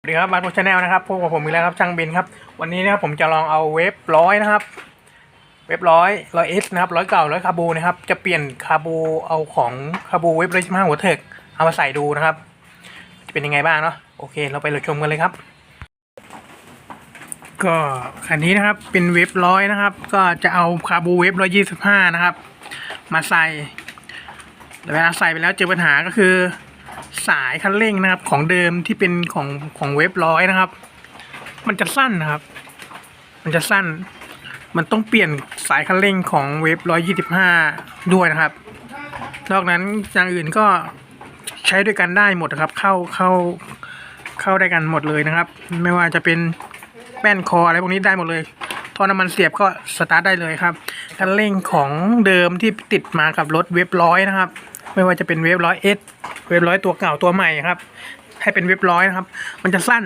สวัสดีครับมาร์คชาแนลนะครับพบกับผมอีกแล้วครับช่างบินครับ วันนี้นะครับผมจะลองเอาเว็บร้อยนะครับ เว็บร้อยร้อยเอสนะครับร้อยเก่าร้อยคาบูนะครับ จะเปลี่ยนคาบูเอาของคาบูเว็บร้อยสิบห้าหัวเถิกเอามาใส่ดูนะครับ จะเป็นยังไงบ้างเนาะโอเค เราไปรับชมกันเลยครับ ก็คันนี้นะครับเป็นเว็บร้อยนะครับ ก็จะเอาคาบูเว็บร้อยยี่สิบห้านะครับ มาใส่แต่เวลาใส่ไปแล้วเจอปัญหาก็คือ สายคันเร่งนะครับของเดิมที่เป็นของของเว็บร้อยนะครับ มันจะสั้นนะครับ มันจะสั้น มันต้องเปลี่ยนสายคันเร่งของเว็บร้อยยี่สิบห้าด้วยนะครับ นอกนั้นอย่างอื่นก็ใช้ด้วยกันได้หมดนะครับ เข้าเข้าเข้าได้กันหมดเลยนะครับ ไม่ว่าจะเป็นแป้นคออะไรพวกนี้ได้หมดเลยท่อน้ำมันเสียบก็สตาร์ทได้เลยครับคันเร่งของเดิมที่ติดมากับรถเว็บร้อยนะครับ ไม่ว่าจะเป็นเว็บร้อยเอส เว็บร้อยตัวเก่าตัวใหม่ครับ ให้เป็นเว็บร้อยนะครับ มันจะสั้น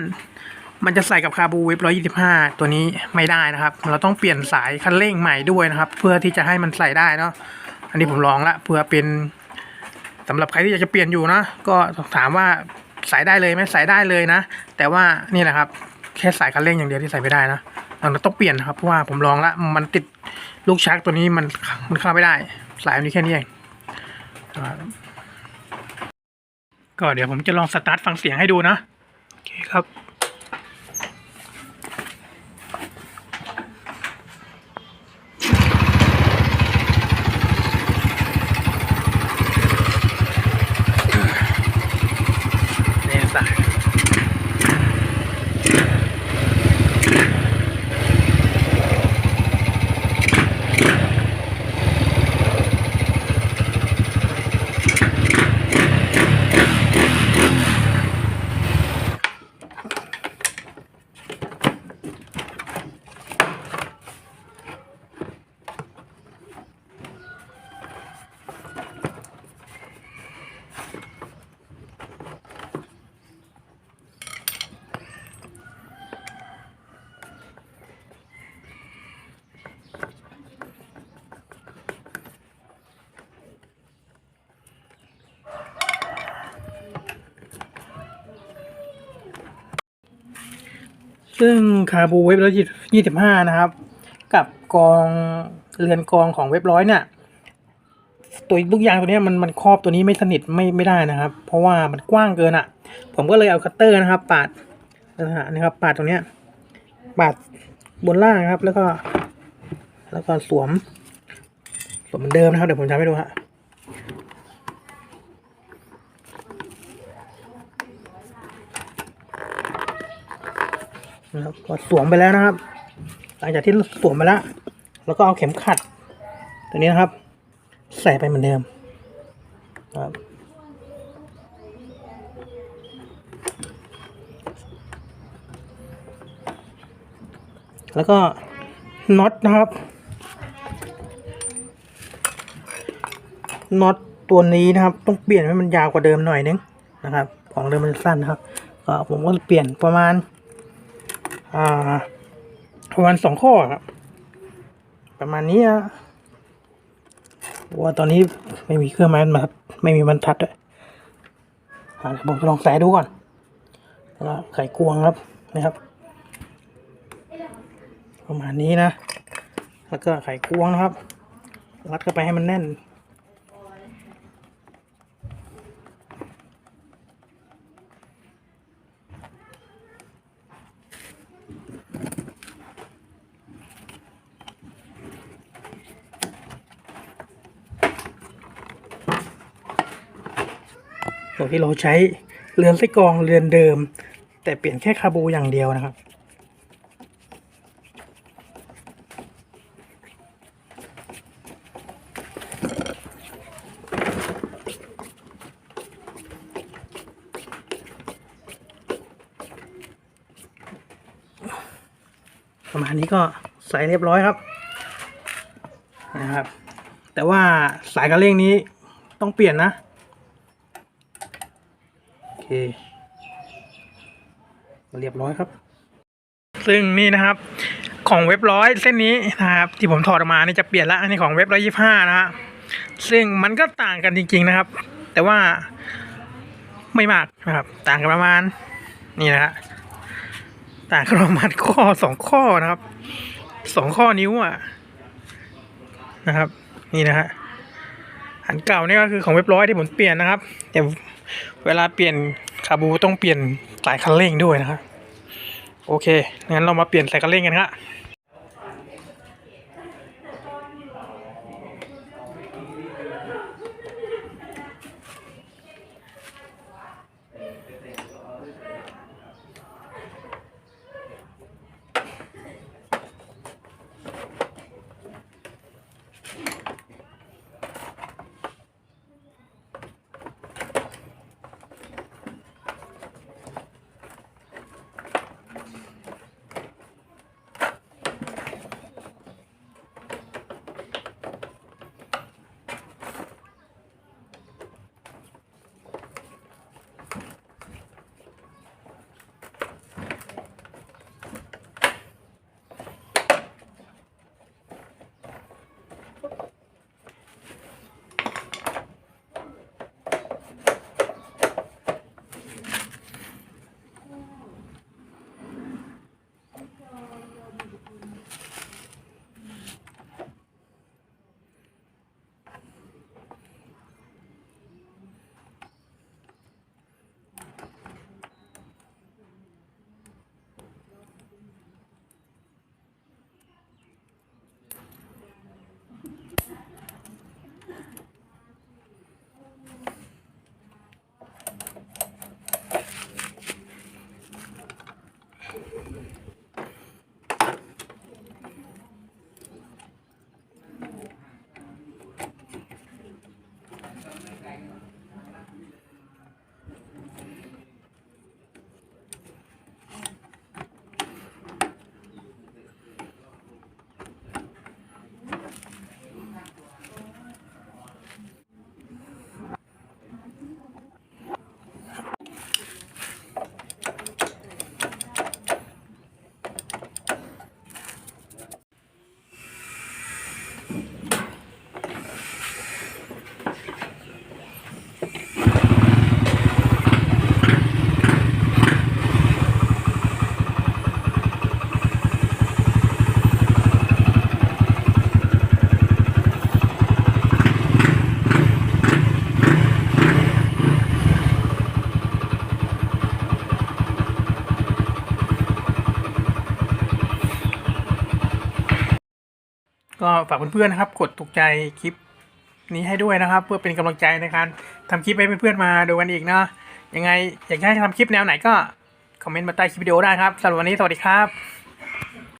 มันจะใส่กับคาบูเว็บร้อยยี่สิบห้าตัวนี้ไม่ได้นะครับ เราต้องเปลี่ยนสายคันเร่งใหม่ด้วยนะครับ เพื่อที่จะให้มันใส่ได้เนาะอันนี้ผมลองละเพื่อเป็นสำหรับใครที่อยากจะเปลี่ยนอยู่นะก็ถามว่าใส่ได้เลยไหมใส่ได้เลยนะ แต่ว่านี่แหละครับแค่สายคันเร่งอย่างเดียวที่ใส่ไม่ได้นะเราต้องเปลี่ยนนะครับเพราะว่าผมลองละมันติดลูกชักตัวนี้มันมันเข้าไม่ได้ สายมันนี้แค่นี้เอง ก็เดี๋ยวผมจะลองสตาร์ทฟังเสียงให้ดูนะ โอเคครับ นี่สาย ซึ่งคาบูเว็บร้อยยี่สิบห้านะครับ กับกองเรือนกองของเว็บร้อยเนี่ยตัวลูกยางตัวนี้มันมันครอบตัวนี้ไม่สนิทไม่ไม่ได้นะครับ เพราะว่ามันกว้างเกินอะ่ะ ผมก็เลยเอาคัตเตอร์นะครับ ปาดนะฮะนะครับ ปาดตรงเนี้ยปาดบนล่างนะครับ แล้วก็ แล้วก็สวมสวมเหมือนเดิมนะครับ เดี๋ยวผมจะให้ดูฮะ นะครับก็สวมไปแล้วนะครับ หลังจากที่สวมไปแล้ว แล้วก็เอาเข็มขัด ตัวนี้นะครับ ใส่ไปเหมือนเดิมนะครับแล้วก็น็อตนะครับน็อตตัวนี้นะครับ ต้องเปลี่ยนให้มันยาวกว่าเดิมหน่อยนึงนะครับ ของเดิมมันสั้นนะครับก็ผมก็เปลี่ยนประมาณ อ่าประมาณสองข้อครับ ประมาณนี้อะเพราะว่าตอนนี้ไม่มีเครื่องไม้บรรทัดไม่มีบรรทัดด้วยอ่าเดี๋ยวผมลองใส่ดูก่อนแล้วไขควงครับนะครับ ประมาณนี้นะ แล้วก็ไขควงนะครับ รัดเข้าไปให้มันแน่น โดยที่เราใช้เรือนไส้กรองเรือนเดิม แต่เปลี่ยนแค่คาบูอย่างเดียวนะครับ ประมาณนี้ก็ใส่เรียบร้อยครับนะครับ แต่ว่าสายกระเร่งนี้ต้องเปลี่ยนนะ เคเรียบร้อยครับ ซึ่งนี่นะครับของเว็บร้อยเส้นนี้นะครับที่ผมถอดออกมานี่จะเปลี่ยนละอันนี้ของเว็บร้อยยี่ห้านะฮะซึ่งมันก็ต่างกันจริง ๆนะครับ แต่ว่าไม่มากนะครับ ต่างกันประมาณนี่นะฮะต่างกันประมาณข้อสองข้อนะครับสองข้อนิ้วอะนะครับ นี่นะฮะอันเก่านี่ก็คือของเว็บร้อยที่ผมเปลี่ยนนะครับแต่ เวลาเปลี่ยนคาบูต้องเปลี่ยนสายคันเร่งด้วยนะครับโอเคงั้นเรามาเปลี่ยนสายคันเร่งกันครับ ก็ฝากเพื่อนๆนะครับ กดถูกใจคลิปนี้ให้ด้วยนะครับ เพื่อเป็นกำลังใจในการทำคลิปให้เพื่อนๆมาดูกันอีกเนาะยังไงอยากให้ทำคลิปแนวไหนก็คอมเมนต์มาใต้คลิปวิดีโอได้ครับสำหรับวันนี้สวัสดีครับ